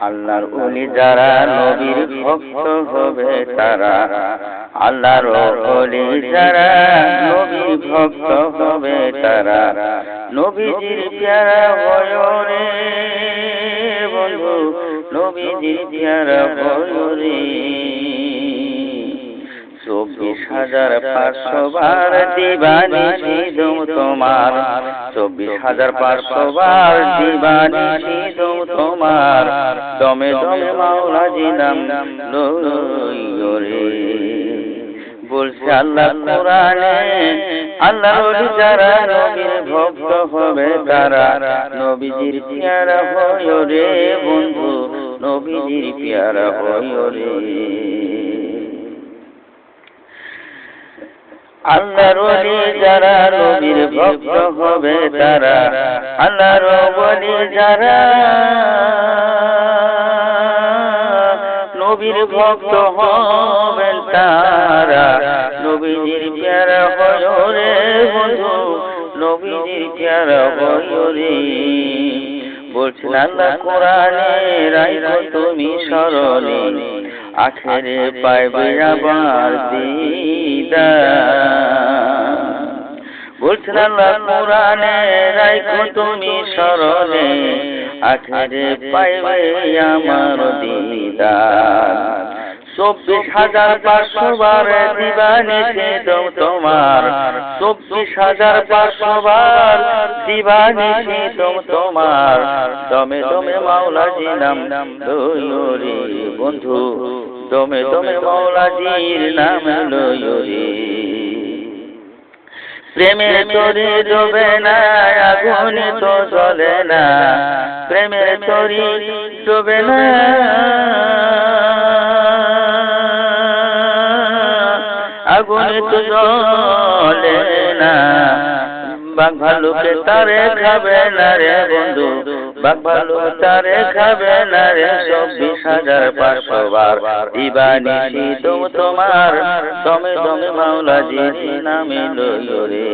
আল্লাহর ওলি যারা নবীর ভক্ত হবে তারা, আল্লাহর ওলি যারা নবীর ভক্ত হবে তারা, নবীজির প্যারা হয় রে বন্ধু, নবীজির প্যারা হয় চব্বিশ হাজার পাঁচশো বার দিবানি তোমার, চব্বিশ হাজার পাঁচশো বার দিবানি তোমার দমে দমে মাওলা জিনাম রে বলছে আল্লাহ কোরআনে আল্লাহ যারা নবীর ভক্ত হবে তারা নবীজির পিয়ারা হয় রে বন্ধু, নবীজির হয় রে আল্লাহর ওলি যারা নবীর ভক্ত হবে তারা, আল্লাহর ওলি যারা নবীর ভক্ত হবেন তারা, নবীজির প্যারা হয় রে বন্ধু, নবীজির প্যারা হয় রে বলছেন, আল্লাহ কোরআনে রাইখো তুমি স্মরণে। আখেরে পাইবে আবার দিদা বলছেন আল্লাহ কোরআনে রাইখো তুমি স্মরণে। আখেরে পাইবে আমার দিদার। চব্বিশ হাজার পাঁচশো বার দিবানি সেদম তোমার। চব্বিশ হাজার পাঁচশো বার দিবানি সেদম তোমার। দমে দমে মাওলাজি নাম লয়রে বন্ধু। দমে দমে মাওলাজির নাম লয়রে প্রেমের তরি ডোবে না, আগুনে তো জ্বলে না। প্রেমের তরি ডোবে না। আগুনে তো জ্বলে না। বাঘ ভালুকে তারে খাবে না রে বন্ধু। বাঘ ভালুক তারে খাবে না রে চব্বিশ হাজার পাঁচশো বার। দিবানি তোমার তমে তমে মাওলাজি নামে লইরে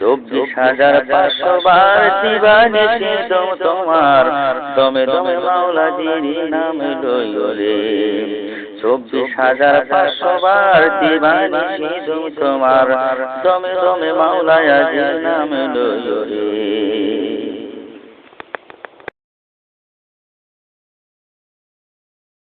চব্বিশ হাজার পাঁচশো বার দিবানি তোমার তমে তমে মাওলাজির নামে লইরে চব্বিশ হাজার পাঁচশো বার দিবানি তুমি তোমার দমে দমে মাওলায় নাম লইরে